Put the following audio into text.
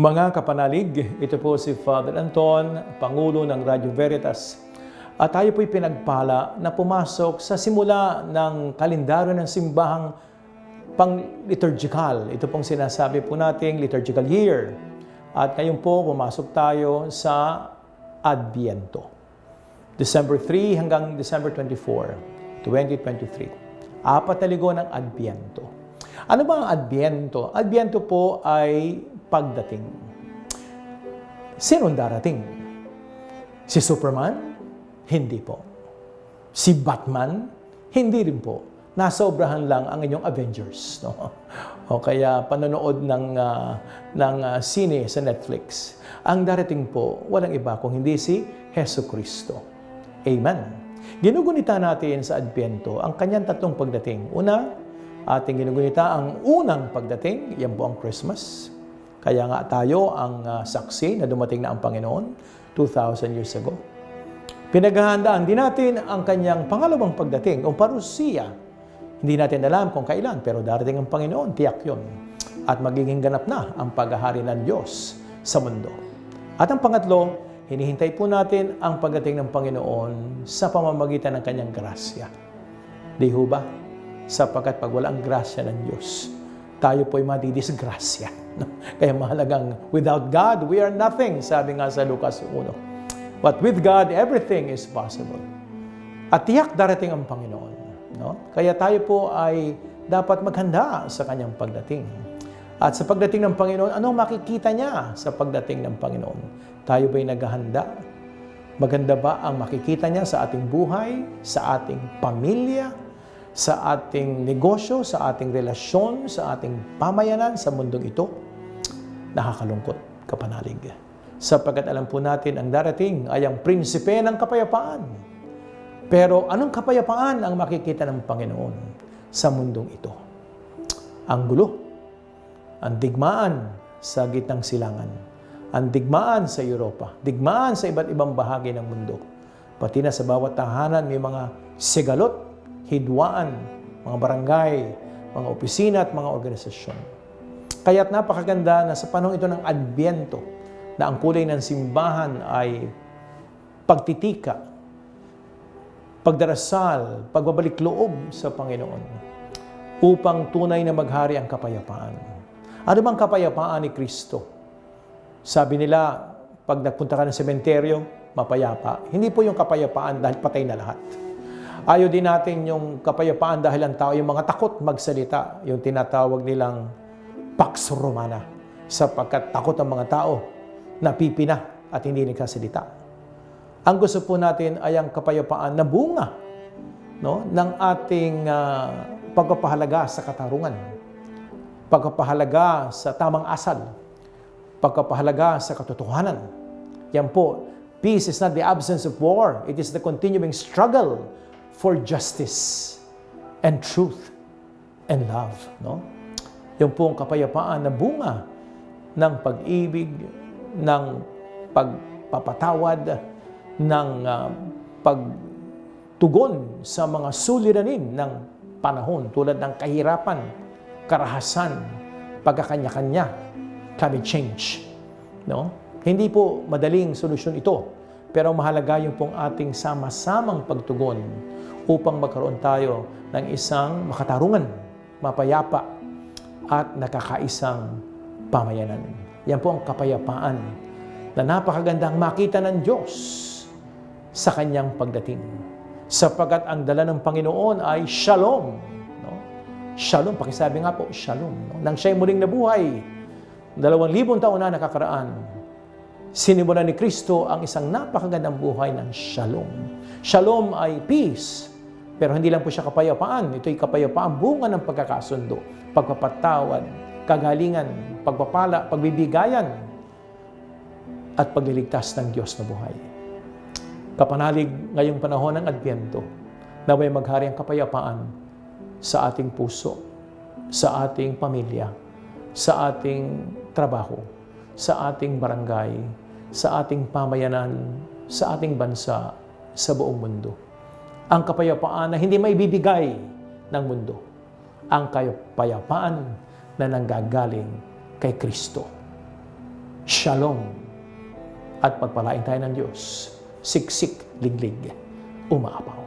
Mga kapanalig, ito po si Father Anton, Pangulo ng Radio Veritas. At tayo po'y pinagpala na pumasok sa simula ng kalendaryo ng simbahang pang-liturgical. Ito pong sinasabi po nating liturgical year. At ngayon po, pumasok tayo sa Adviento. December 3 hanggang December 24, 2023. Apat na linggo ng Adviento. Ano ba ang Adviento? Adviento po ay pagdating. Sinong darating? Si Superman? Hindi po. Si Batman? Hindi rin po. Nasobrahan lang ang inyong Avengers. No? O kaya panonood ng, ah, ng ah, sine sa Netflix. Ang darating po, walang iba kung hindi si Heso Kristo. Amen. Ginugunita natin sa Advento ang kanyang tatlong pagdating. Una, ating ginugunita ang unang pagdating, yan po ang Christmas. Kaya nga tayo ang ah, saksi na dumating na ang Panginoon 2,000 years ago. Pinaghahandaan din natin ang kanyang pangalawang pagdating, o parusiya. Hindi natin alam kung kailan, pero darating ang Panginoon, tiyak yun. At magiging ganap na ang paghahari ng Diyos sa mundo. At ang pangatlo, hinihintay po natin ang pagdating ng Panginoon sa pamamagitan ng kanyang grasya. Di ho ba? Sapagkat pag wala ang grasya ng Diyos, tayo po'y madidisgrasya. Kaya mahalagang, without God, we are nothing, sabi nga sa Lucas 1. But with God, everything is possible. At tiyak darating ang Panginoon. No? Kaya tayo po ay dapat maghanda sa kanyang pagdating. At sa pagdating ng Panginoon, ano makikita niya sa pagdating ng Panginoon? Tayo ba'y naghahanda? Maganda ba ang makikita niya sa ating buhay, sa ating pamilya, sa ating negosyo, sa ating relasyon, sa ating pamayanan sa mundong ito? Nakakalungkot, kapanalig. Sapagkat alam po natin ang darating ay ang prinsipe ng kapayapaan. Pero anong kapayapaan ang makikita ng Panginoon sa mundong ito? Ang gulo, ang digmaan sa gitnang silangan, ang digmaan sa Europa, digmaan sa iba't ibang bahagi ng mundo, pati na sa bawat tahanan may mga sigalot, hidwaan, mga barangay, mga opisina at mga organisasyon. Kaya't napakaganda na sa panahon ito ng Adbyento, na ang kulay ng simbahan ay pagtitika, pagdarasal, pagbabalik loob sa Panginoon upang tunay na maghari ang kapayapaan. Ano bang kapayapaan ni Kristo? Sabi nila, pag nagpunta ka ng sementeryo, mapayapa. Hindi po yung kapayapaan dahil patay na lahat. Ayaw din natin yung kapayapaan dahil ang tao, yung mga takot magsalita, yung tinatawag nilang Pax Romana, sapagkat takot ang mga tao, napipina at hindi nagsasalita. Ang gusto po natin ay ang kapayapaan na bunga no, ng ating uh, pagpapahalaga sa katarungan, pagpapahalaga sa tamang asal, pagpapahalaga sa katotohanan. Yan po, peace is not the absence of war. It is the continuing struggle for justice and truth and love. No? Yung po ang kapayapaan na bunga ng pag-ibig, ng pagpapatawad, ng uh, pagtugon sa mga suliranin ng panahon tulad ng kahirapan, karahasan, pagkakanya-kanya, climate change. No? Hindi po madaling solusyon ito, pero mahalaga yung pong ating sama-samang pagtugon upang magkaroon tayo ng isang makatarungan, mapayapa, at nakakaisang pamayanan. Yan po ang kapayapaan na napakagandang makita ng Diyos sa kanyang pagdating. Sapagat ang dala ng Panginoon ay shalom. No? Shalom, pakisabi nga po, shalom. No? Nang siya'y muling nabuhay, dalawang libong taon na nakakaraan, sinimulan ni Kristo ang isang napakagandang buhay ng shalom. Shalom ay peace, pero hindi lang po siya kapayapaan. Ito'y kapayapaan bunga ng pagkakasundo, pagpapatawad, kagalingan, pagpapala, pagbibigayan, at pagliligtas ng Diyos na buhay. Kapanalig ngayong panahon ng Adbyento, naway maghari ang kapayapaan sa ating puso, sa ating pamilya, sa ating trabaho, sa ating barangay, sa ating pamayanan, sa ating bansa, sa buong mundo. Ang kapayapaan na hindi may bibigay ng mundo. Ang kapayapaan na nanggagaling kay Kristo. Shalom at pagpalain tayo ng Diyos. Siksik, liglig, umaapaw.